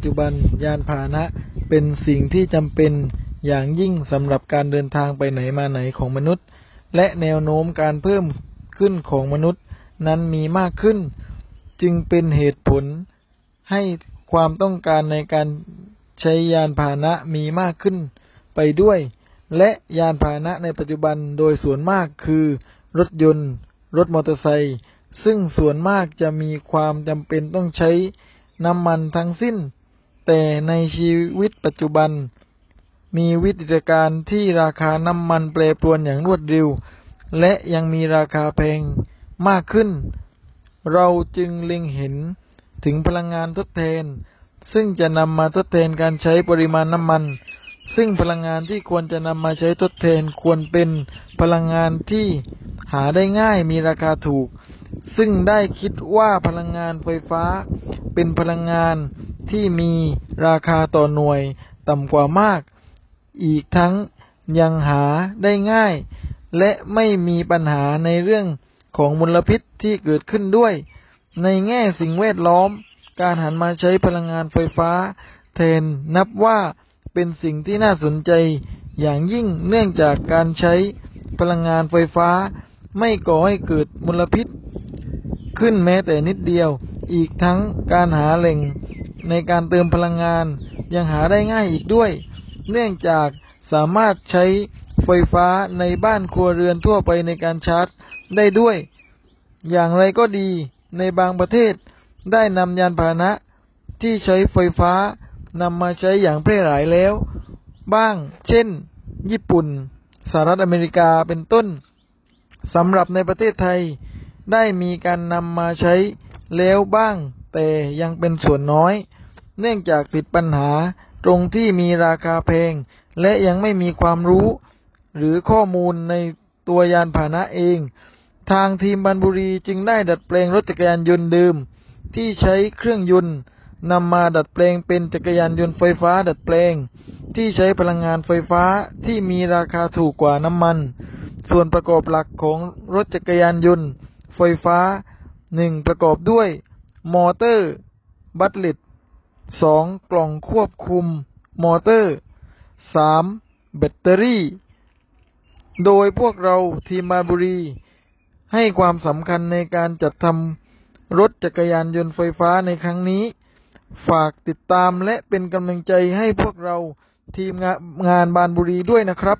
ปัจจุบันยานพาหนะเป็นสิ่งที่จำเป็นอย่างยิ่งสำหรับการเดินทางไปไหนมาไหนของมนุษย์ และแนวโน้มการเพิ่มขึ้นของมนุษย์นั้นมีมากขึ้น จึงเป็นเหตุผลให้ความต้องการในการใช้ยานพาหนะมีมากขึ้นไปด้วย และยานพาหนะในปัจจุบันโดยส่วนมากคือรถยนต์ รถมอเตอร์ไซค์ซึ่งส่วนมากจะมีความจำเป็นต้องใช้น้ำมันทั้งสิ้น แต่ในชีวิตปัจจุบัน มีวิธีการที่ราคาน้ำมันแปรปรวนอย่างรวดเร็ว และยังมีราคาแพงมากขึ้น เราจึงเล็งเห็นถึงพลังงานทดแทน ซึ่งจะนำมาทดแทนการใช้ปริมาณน้ำมัน ซึ่งพลังงานที่ควรจะนำมาใช้ทดแทนควรเป็นพลังงานที่หาได้ง่ายมีราคาถูก ซึ่งได้คิดว่าพลังงานไฟฟ้าเป็นพลังงาน ที่มีราคาต่อหน่วยต่ำกว่ามาก อีกทั้งยังหาได้ง่าย และไม่มีปัญหาในเรื่องของมลพิษที่เกิดขึ้นด้วย ในแง่สิ่งแวดล้อม การหันมาใช้พลังงานไฟฟ้า แทนนับว่าเป็นสิ่งที่น่าสนใจ อย่างยิ่งเนื่องจากการใช้พลังงานไฟฟ้า ไม่ก่อให้เกิดมลพิษ ขึ้นแม้แต่นิดเดียว อีกทั้งการหาแหล่ง ในการเติมพลังงานยังหาได้ง่ายอีกด้วย เนื่องจากสามารถใช้ไฟฟ้าในบ้านครัวเรือนทั่วไปในการชาร์จได้ด้วย อย่างไรก็ดีในบางประเทศได้นำยานพาหนะที่ใช้ไฟฟ้านำมาใช้อย่างแพร่หลายแล้ว บ้าง เช่น ญี่ปุ่น สหรัฐอเมริกาเป็นต้นสำหรับในประเทศไทยได้มีการนำมาใช้แล้วบ้าง แต่ยังเป็นส่วนน้อย เนื่องจากติดปัญหาตรงที่มีราคาแพง และยังไม่มีความรู้ หรือข้อมูลในตัวยานพาหนะเอง ทางทีมบันบุรีจึงได้ดัดแปลงรถจักรยานยนต์เดิม ที่ใช้เครื่องยนต์นำมาดัดแปลงเป็นจักรยานยนต์ไฟฟ้าดัดแปลง ที่ใช้พลังงานไฟฟ้าที่มีราคาถูกกว่าน้ำมัน ส่วนประกอบหลักของรถจักรยานยนต์ไฟฟ้าหนึ่งประกอบด้วย มอเตอร์ บัตลิตสองกล่องควบคุมมอเตอร์สามแบตเตอรี่ โดยพวกเราทีมมาบุรี ให้ความสำคัญในการจัดทำรถจักรยานยนต์ไฟฟ้าในครั้งนี้ ฝากติดตามและเป็นกำลังใจให้พวกเราทีมงานบานบุรีด้วยนะครับ